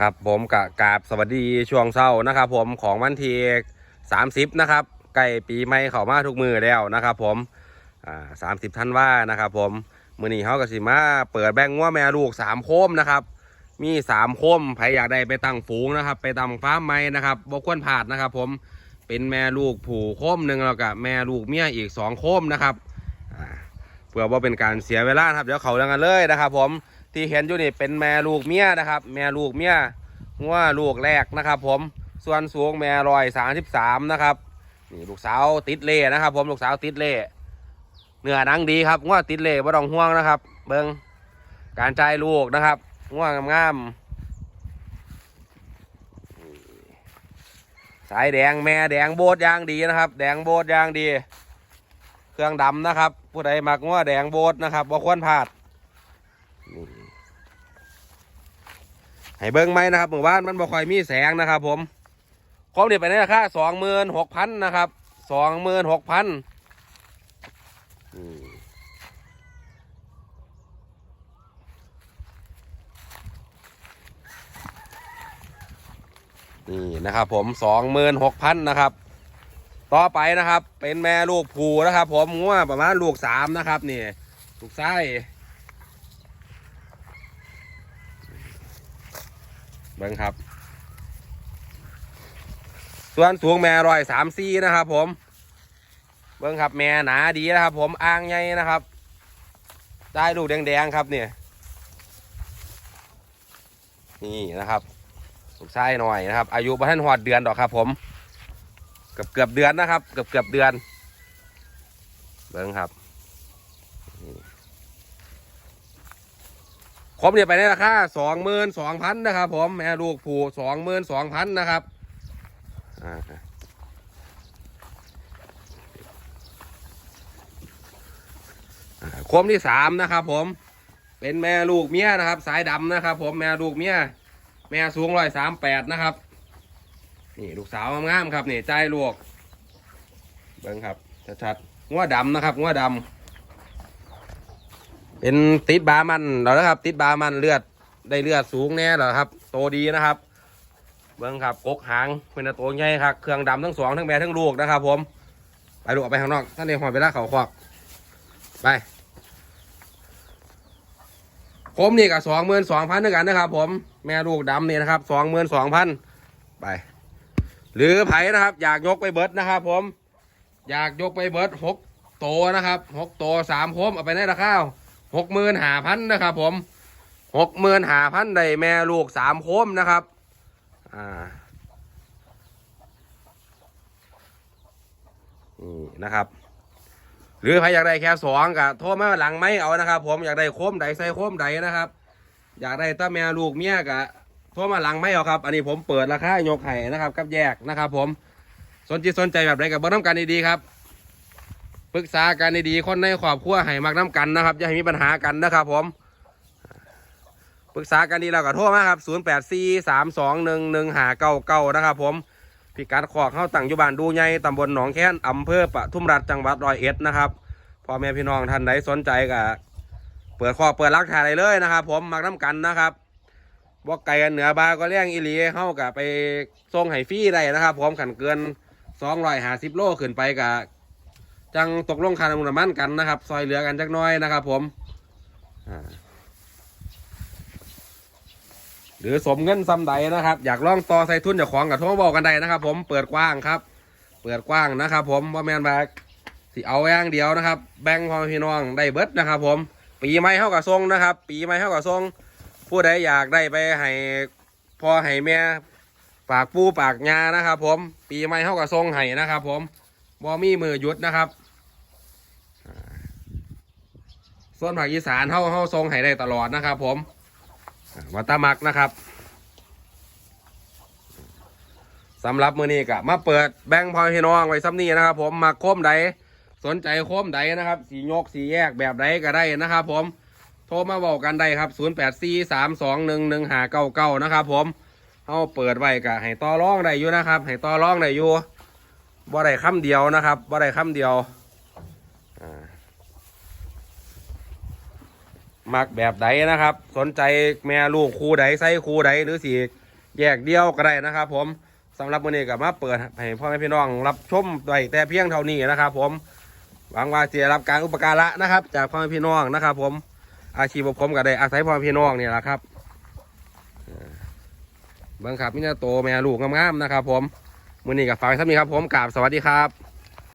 ครับผมกะกราบสวัสดีช่วงเช้านะครับผมของวันที่30 นะครับใกล้ปีใหม่เข้ามาทุกมือแล้วนะครับผมอ่าสามสิบท่านว่านะครับผมมือนี้เขาก็สิมาเปิดแบงค์ว่าแม่ลูกสามโคมนะครับ มีสามโคมใครอยากได้ไปตั้งฝูงนะครับ ไปตั้งฟ้าร์มใหม่นะครับบกวรพลาดนะครับ ผมเป็นแม่ลูกผูโคมหนึ่งแล้วก็แม่ลูกเมียอีกสองโคมนะครับเพื่อว่าเป็นการเสียเวลาครับเดี๋ยวเขาเรื่องกันเลยนะครับ ผม ที่เห็นอยู่นี่เป็นแม่ลูกเมียนะครับ แม่ลูกเมียงัวลูกแรกนะครับ ผมส่วนสูงแม่รอยสามสิบสามนะครับนี่ลูกสาวติดเล่นะครับ ผมลูกสาวติดเล่เนื้อหนังดีครับงัวติดเล่ไม่ต้องห่วงนะครับ เบิงการใจลูกนะครับงัวงามๆสายแดงแม่แดงโบดยางดีนะครับ แดงโบดยางดี เครื่องดำนะครับ ผู้ใดมักงัวแดงโบดนะครับบ่ควรพลาดนี่ ให้เบิ้งไหมนะครับหมู่บ้านมันบ่ค่อยมีแสงนะครับ ผมครบเดียไปในราคาสองหมื่นหกพันนะครับสองหมื่นหกพันนี่นะครับผมสองหมื่นหกพันนะครับ ต่อไปนะครับ เป็นแม่ลูกผูนะครับ ผมงัวประมาณลูกสามนะครับนี่ลูกไส้ เบิ้งครับ ส่วนสูงแม่ร้อยสามซีนะครับผม เบิ้งครับแม่หนาดีนะครับ ผมอ่างใหญ่นะครับ ได้ลูกแดงๆครับเนี่ยนี่นะครับลูกไส้หน่อยนะครับ อายุประทันหอดเดือนดอกครับ ผมเกือบเกือบเดือนนะครับ เกือบเกือบเดือนเบิ้งครับ ครบเนี่ยไปในราคาสองหมื่นสองพันนะครับผมแม่ลูกผูสองหมื่นสองพันนะครับคมที่สามนะครับผมเป็นแม่ลูกเมียนะครับ สายดำนะครับ ผมแม่ลูกเมียแม่สูงร้อยสามแปดนะครับ นี่ลูกสาวงามๆครับนี่ใจลูกเบิ้งครับชัดๆงัวดำนะครับงัวดำ เป็นติดบามันแล้วนะครับ ติดบามันเลือดได้เลือดสูงแน่แล้วครับ โตดีนะครับ เบิ้งครับกกหางเป็นตัวใหญ่ครับเครื่องดำทั้งสองทั้งแม่ทั้งลูกนะครับ ผมไปลูกไปข้างนอกท่านเองหอยไปลากเขาควักไปผมนี่กับสองหมื่นสองพันด้วยกันนะครับ ผมแม่ลูกดำนี่นะครับสองหมื่นสองพันไปหรือไผ่นะครับ อยากยกไปเบิร์ดนะครับ ผม อยากยกไปเบิร์ดหกโตนะครับหกโตสามโคมเอาไปในราคา หกหมื่นหาพันนะครับ ผมหกหมื่นหาพันได้แม่ลูกสามโคมนะครับ อ่านี่นะครับ หรือใครอยากได้แค่สองก็โทรมาหลังไม่เอานะครับ ผมอยากได้โคมใดใส่โคมใดนะครับ อยากได้ตาแม่ลูกเมียก็โทรมาหลังไม่เอาครับ อันนี้ผมเปิดราคายกไห้นะครับกับแยกนะครับ ผมสนใจสนใจแบบใดกับเบิ้งน้ำกันดีๆครับ ปรึกษากันดีๆคนในครอบครัวให้มักน้ำกันนะครับอย่าให้มีปัญหากันนะครับผมปรึกษากันดีเราก็โทรมาครับ 0 8 4 3 2 1 1 5 9 9 นะครับผมพิกัดขอกเข้าตั้งอยู่บ้านดูใหญ่ตำบลหนองแค้นอำเภอปทุมรัฐจังหวัดร้อยเอ็ดนะครับพ่อแม่พี่น้องท่านใดสนใจก็เปิดขอกเปิดรักถ่ายได้เลยนะครับ ผมมักน้ำกันนะครับบอกไก่กันเหนือบาก็เลี้ยงอีหลีเข้ากับไปส่งให้ฟรีได้นะครับ ผมขันเกินสองร้อยห้าสิบโลขึ้นไปกับ จังตกลงคาน้ำมันกันนะครับ ซอยเหลือกันจักน้อยนะครับ ผมหรือสมเงินซ้ำใดนะครับ อยากลองต่อใส่ทุนจากของกับโทรบอกกันได้นะครับ ผมเปิดกว้างครับ เปิดกว้างนะครับ ผมว่าแมนแบกที่เอาอย่างเดียวนะครับ แบ่งพ่อพี่น้องได้เบิดนะครับ ผม ปีใหม่เข้ากับทรงนะครับ ปีใหม่เข้ากับทรงผู้ใดอยากได้ไปให้พ่อให้แม่ปากปูปากยานะครับ ผม ปีใหม่เข้ากับทรงให้นะครับ ผมบ่มีมือหยุดนะครับ ส่วนภาคอีสานเฮาเฮาทรงให้ได้ตลอดนะครับผมวัตตามักนะครับสำหรับมือนี้ก็มาเปิดแบงค์พอยพี่น้องไว้ซ้ำนี้นะครับ ผมมาโค้มใดสนใจโค้มใดนะครับ สียกสีแยกแบบใดก็ได้นะครับ ผมโทรมาบอกกันได้ครับ 0 8 4 3 2 1 1 5 9 9 นะครับผมเฮาเปิดไว้ก็ให้ต่อรองได้อยู่นะครับให้ต่อรองได้อยู่บ่ได้คำเดียวนะครับบ่ได้คำเดียว มักแบบใดนะครับ สนใจแม่ลูกคู่ใดไส้คู่ใดหรือสีแยกเดียวก็ได้นะครับผมสำหรับมื้อนี้ก็มาเปิดให้พ่อแม่พี่น้องรับชมไว้แต่เพียงเท่านี้นะครับ ผมหวังว่าจะรับการอุปการะนะครับ จากพ่อแม่พี่น้องนะครับ ผมอาชีพผมก็ได้อาศัยพ่อแม่พี่น้องนี่แหละครับบิ่งคับมินาโตแม่ลูกงามๆนะครับ ผมมื้อนี้ก็ฝากไว้ท่านี้ครับ ผมกราบสวัสดีครับ